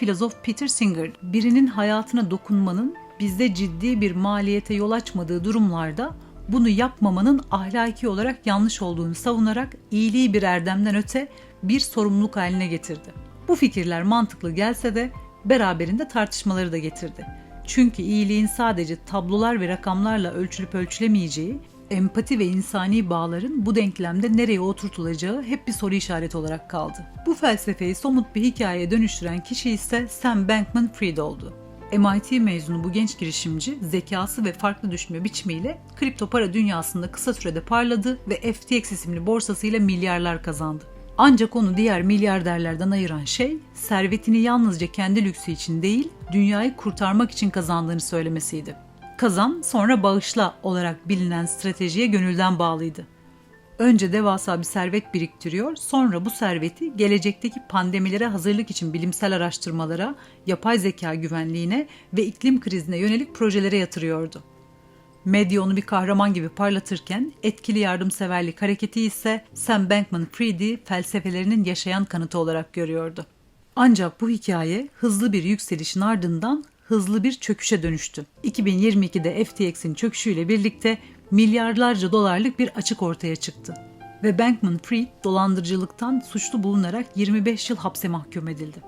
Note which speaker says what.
Speaker 1: filozof Peter Singer, birinin hayatına dokunmanın bizde ciddi bir maliyete yol açmadığı durumlarda bunu yapmamanın ahlaki olarak yanlış olduğunu savunarak iyiliği bir erdemden öte bir sorumluluk haline getirdi. Bu fikirler mantıklı gelse de beraberinde tartışmaları da getirdi. Çünkü iyiliğin sadece tablolar ve rakamlarla ölçülüp ölçülemeyeceği, empati ve insani bağların bu denklemde nereye oturtulacağı hep bir soru işareti olarak kaldı. Bu felsefeyi somut bir hikayeye dönüştüren kişi ise Sam Bankman-Fried oldu. MIT mezunu bu genç girişimci zekası ve farklı düşünme biçimiyle kripto para dünyasında kısa sürede parladı ve FTX isimli borsasıyla milyarlar kazandı. Ancak onu diğer milyarderlerden ayıran şey servetini yalnızca kendi lüksü için değil, dünyayı kurtarmak için kazandığını söylemesiydi. Kazan sonra bağışla olarak bilinen stratejiye gönülden bağlıydı. Önce devasa bir servet biriktiriyor, sonra bu serveti gelecekteki pandemilere hazırlık için bilimsel araştırmalara, yapay zeka güvenliğine ve iklim krizine yönelik projelere yatırıyordu. Medya onu bir kahraman gibi parlatırken etkili yardımseverlik hareketi ise Sam Bankman-Fried'i felsefelerinin yaşayan kanıtı olarak görüyordu. Ancak bu hikaye hızlı bir yükselişin ardından hızlı bir çöküşe dönüştü. 2022'de FTX'in çöküşüyle birlikte milyarlarca dolarlık bir açık ortaya çıktı. Ve Bankman-Fried dolandırıcılıktan suçlu bulunarak 25 yıl hapse mahkum edildi.